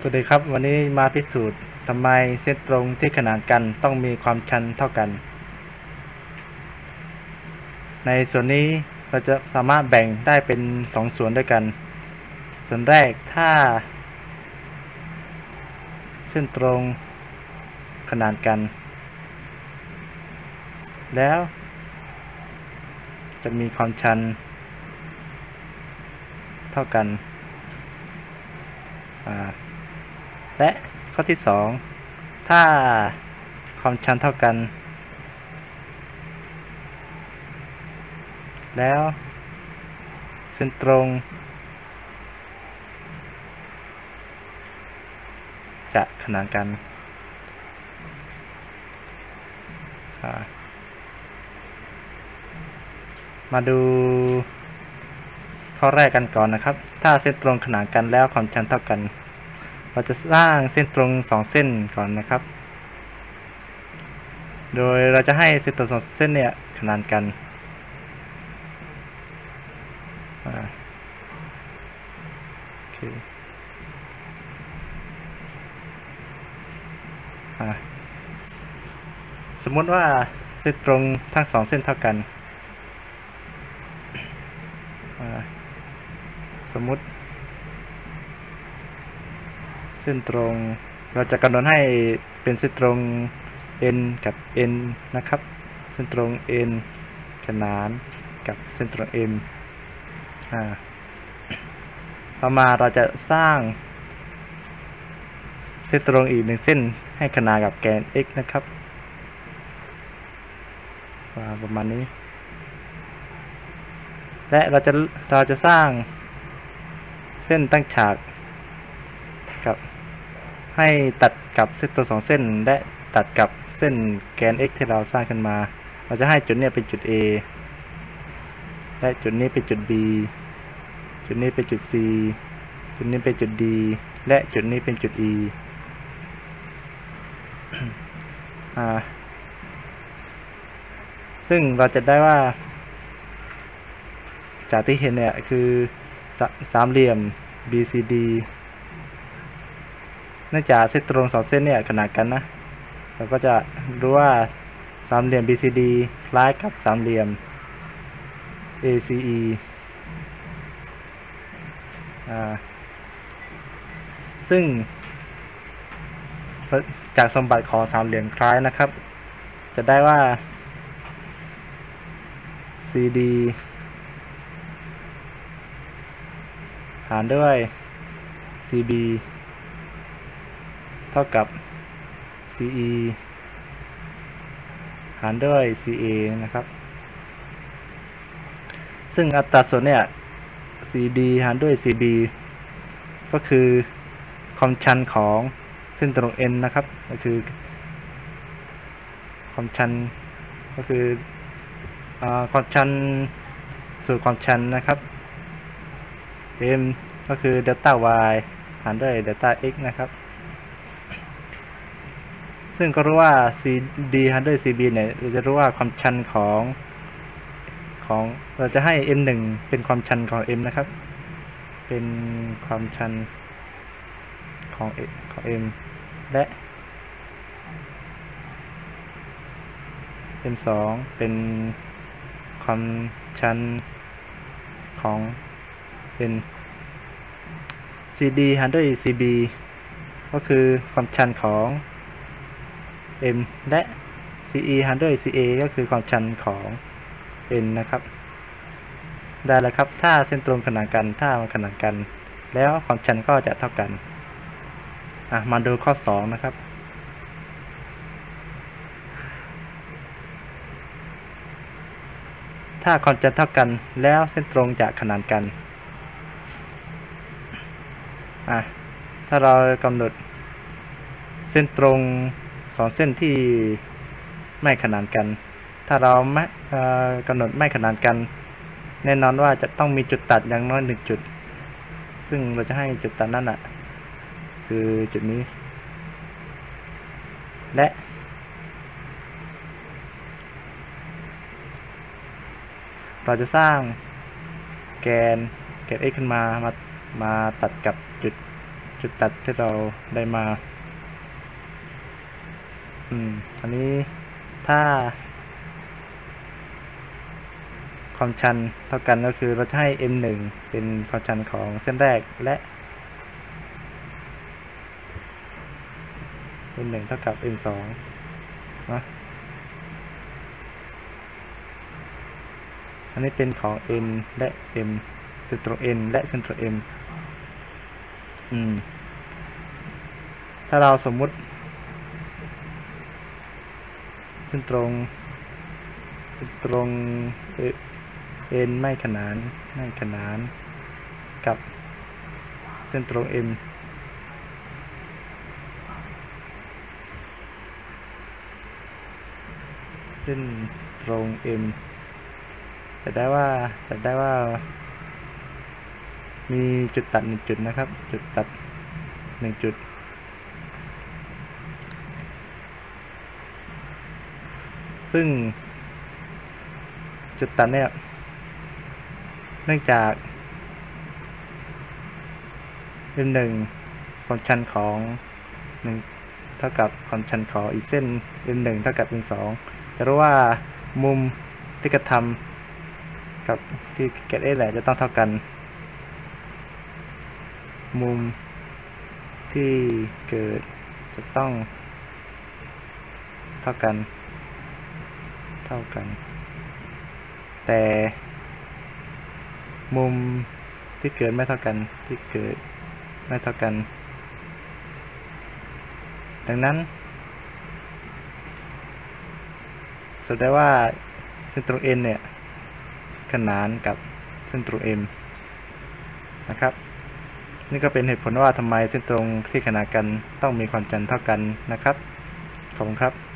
สวัสดีครับ วันนี้มาพิสูจน์ทำไมเส้นตรงที่ขนานกันต้องมีความชันเท่ากัน ในส่วนนี้เราจะสามารถแบ่งได้เป็นสองส่วนด้วยกัน ส่วนแรกถ้า เส้นตรงขนานกัน แล้ว จะมีความชัน เท่ากันอ่า และข้อที่ 2 ถ้าความชันเท่ากัน แล้วเส้นตรง จะขนานกันมาดูข้อแรกกันก่อนนะครับ ถ้าเส้นตรงขนานกันแล้วความชันเท่ากัน เราจะสร้างเส้นตรงสองเส้นก่อนนะครับ โดยเราจะให้เส้นตรงสองเส้นเนี่ยขนานกัน โอเคสมมติว่าเส้นตรงทั้งสองเส้นเท่ากัน สมมติ ส้นตรง เราจะกำหนดให้เป็นเส้นตรง n กับ n นะครับ เส้นตรง n ขนานกับเส้นตรง m อ่าต่อมาเราจะสร้าง เส้นตรงอีกหนึ่งเส้นให้ขนานกับแกน x นะครับประมาณนี้ และเราจะเราจะสร้างเส้นตั้งฉากกับ ให้ตัดกับเส้นตัวสองเส้นและตัดกับเส้นแกน x ที่เราสร้างขึ้นมา เราจะให้จุดเนี้ยเป็นจุด a และจุดนี้เป็นจุด b จุดนี้เป็นจุด c จุดนี้เป็นจุด d และจุดนี้เป็นจุด e อ่าซึ่งเราจะได้ว่า จากที่เห็นเนี่ยคือสสามเหลี่ยม BCD นื่องจากเส้นตรงสองเส้นเนี่ยขนานกันนะเราก็จะรู้ว่าสามเหลี่ยม BCD คล้ายกับสามเหลี่ยม ACE ซึ่ง จากสมบัติของสามเหลี่ยมคล้ายนะครับ จะได้ว่า CD หารด้วย CB เท่ากับ CE หารด้วย CA นะครับ ซึ่งอัตราส่วนเนี่ย CD หารด้วย CB ก็คือความชันของเส้นตรง N นะครับ ก็คือความชันก็คืออความชันสูตรความชันนะครับ m ก็คือเดลต้า y หารด้วยเดลต้า x นะครับ ซึ่งก็รู้ว่า cd หารด้วย cb เนี่ยเราจะรู้ว่าความชันของของเราจะให้ m 1 เป็นความชันของ m นะครับ เป็นความชันของของ m และ m 2 เป็นความชันของ n cd หารด้วย cb ก็คือความชันของ m และ ce หารด้วย ca ก็คือความชันของ n นะครับ ได้แล้วครับ ถ้าเส้นตรงขนานกัน ถ้ามันขนานกัน แล้วความชันก็จะเท่ากันอะมาดูข้อ 2 นะครับ ถ้าความชันเท่ากัน แล้วเส้นตรงจะขนานกันอะถ้าเรากำหนดเส้นตรง สองเส้นที่ไม่ขนานกัน ถ้าเราไม่กำหนดไม่ขนานกัน แน่นอนว่าจะต้องมีจุดตัดอย่างน้อยหนึ่งจุด ซึ่งเราจะให้จุดตัดนั่นอะ คือจุดนี้ และเราจะสร้างแกนแกน x ขึ้นมามามาตัดกับจุดจุดตัดที่เราได้มา อืม อันนี้ถ้า ความชันเท่ากันก็คือเราจะให้ m 1 เป็นความชันของเส้นแรกและ m 1 เท่ากับ m 2 นะอันนี้เป็นของ n และ m เซนตร n และเซนตร m อืม ถ้าเราสมมุติ เส้นตรงเส้นตรงเอ็นไม่ขนานไม่ขนาน กับเส้นตรง M เส้นตรง M จะได้ว่าจะได้ว่า มีจุดตัดหนึ่งจุดนะครับ จุดตัดหนึ่งจุด ซึ่ง จุดตัดเนี่ยเนื่องจากเป็นหนึ่งความชันของหนึ่งเท่ากับความชันของอีกเส้นเป็นหนึ่งเท่ากับเป็นสองจะรู้ว่ามุมที่กระทำกับที่เกตเอแหละจะต้องเท่ากัน มุมที่เกิดจะต้องเท่ากัน เท่ากัน แต่มุมที่เกิดไม่เท่ากันที่เกิดไม่เท่ากัน ดังนั้นสุดได้ว่าเส้นตรง n เนี่ยขนานกับเส้นตรง m นะครับ นี่ก็เป็นเหตุผลว่าทำไมเส้นตรงที่ขนานกันต้องมีความจันเท่ากันนะครับ ขอบคุณครับ